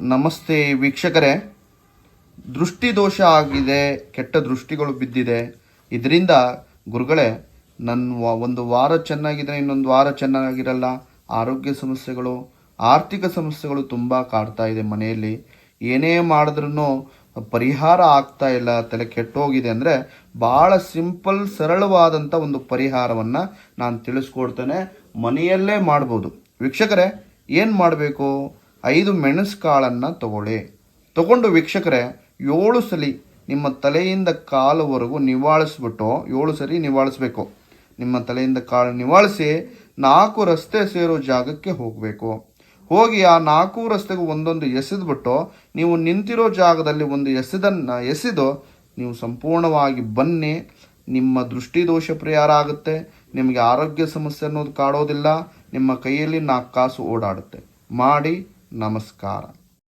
ನಮಸ್ತೆ ವೀಕ್ಷಕರೇ. ದೃಷ್ಟಿ ದೋಷ ಆಗಿದೆ, ಕೆಟ್ಟ ದೃಷ್ಟಿಗಳು ಬಿದ್ದಿದೆ. ಇದರಿಂದ ಗುರುಗಳೇ ನನ್ನ ಒಂದು ವಾರ ಚೆನ್ನಾಗಿದ್ರೆ ಇನ್ನೊಂದು ವಾರ ಚೆನ್ನಾಗಿರಲ್ಲ. ಆರೋಗ್ಯ ಸಮಸ್ಯೆಗಳು, ಆರ್ಥಿಕ ಸಮಸ್ಯೆಗಳು ತುಂಬ ಕಾಡ್ತಾ ಇದೆ ಮನೆಯಲ್ಲಿ. ಏನೇ ಮಾಡಿದ್ರೂ ಪರಿಹಾರ ಆಗ್ತಾ ಇಲ್ಲ, ತಲೆ ಕೆಟ್ಟೋಗಿದೆ ಅಂದರೆ ಭಾಳ ಸಿಂಪಲ್ ಸರಳವಾದಂಥ ಒಂದು ಪರಿಹಾರವನ್ನು ನಾನು ತಿಳಿಸ್ಕೊಡ್ತೇನೆ. ಮನೆಯಲ್ಲೇ ಮಾಡ್ಬೋದು. ವೀಕ್ಷಕರೇ, ಏನು ಮಾಡಬೇಕು? ಐದು ಮೆಣಸು ಕಾಳನ್ನು ತಗೊಳ್ಳಿ. ತಗೊಂಡು ವೀಕ್ಷಕರೇ, ಏಳು ಸಲಿ ನಿಮ್ಮ ತಲೆಯಿಂದ ಕಾಲುವರೆಗೂ ನಿವಾಳಿಸ್ಬಿಟ್ಟು, ಏಳು ಸರಿ ನಿವಾಳಿಸ್ಬೇಕು. ನಿಮ್ಮ ತಲೆಯಿಂದ ಕಾಲು ನಿವಾಳಿಸಿ ನಾಲ್ಕು ರಸ್ತೆ ಸೇರೋ ಜಾಗಕ್ಕೆ ಹೋಗಬೇಕು. ಹೋಗಿ ಆ ನಾಲ್ಕು ರಸ್ತೆಗೂ ಒಂದೊಂದು ಎಸೆದ್ಬಿಟ್ಟು, ನೀವು ನಿಂತಿರೋ ಜಾಗದಲ್ಲಿ ಒಂದು ಎಸೆದನ್ನು ಎಸೆದು, ನೀವು ಸಂಪೂರ್ಣವಾಗಿ ಬನ್ನಿ. ನಿಮ್ಮ ದೃಷ್ಟಿದೋಷ ಪರಿಹಾರ ಆಗುತ್ತೆ. ನಿಮಗೆ ಆರೋಗ್ಯ ಸಮಸ್ಯೆ ಅನ್ನೋದು ಕಾಡೋದಿಲ್ಲ. ನಿಮ್ಮ ಕೈಯಲ್ಲಿ ನಾಲ್ಕು ಕಾಸು ಓಡಾಡುತ್ತೆ. ಮಾಡಿ ನಮಸ್ಕಾರ